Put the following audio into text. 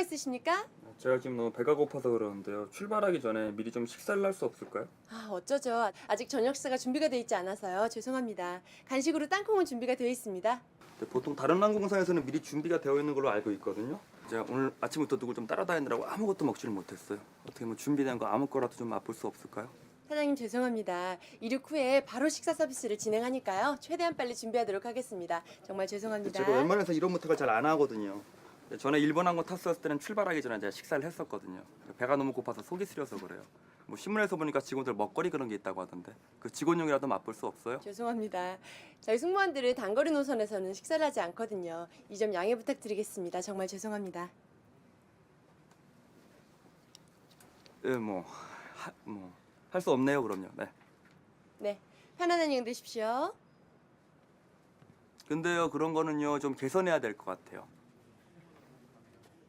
거 있으십니까? 제가 지금 너무 배가 고파서 그러는데요. 출발하기 전에 미리 좀 식사를 할 수 없을까요? 아, 어쩌죠. 아직 저녁 식사가 준비가 돼 있지 않아서요. 죄송합니다. 간식으로 땅콩은 준비가 되어 있습니다. 근데 보통 다른 항공사에서는 미리 준비가 되어 있는 걸로 알고 있거든요. 제가 오늘 아침부터 누굴 좀 따라다니느라고 아무것도 먹지를 못했어요. 어떻게 뭐 준비된 거 아무 거라도 좀 맛볼 수 없을까요? 사장님 죄송합니다. 이륙 후에 바로 식사 서비스를 진행하니까요. 최대한 빨리 준비하도록 하겠습니다. 정말 죄송합니다. 제가 웬만해서 이런 부탁을 잘 안 하거든요. 근데 전에 일본 항공 탔었을 때는 출발하기 전에 제가 식사를 했었거든요. 배가 너무 고파서 속이 쓰려서 그래요. 뭐 신문에서 보니까 직원들 먹거리 그런 게 있다고 하던데 그 직원용이라도 맛볼 수 없어요? 죄송합니다. 저희 승무원들은 단거리 노선에서는 식사를 하지 않거든요. 이 점 양해 부탁드리겠습니다. 정말 죄송합니다. 예, 뭐, 뭐할 수 없네요. 그럼요. 네. 네, 편안한 여행 되십시오. 근데요 그런 거는요 좀 개선해야 될 것 같아요.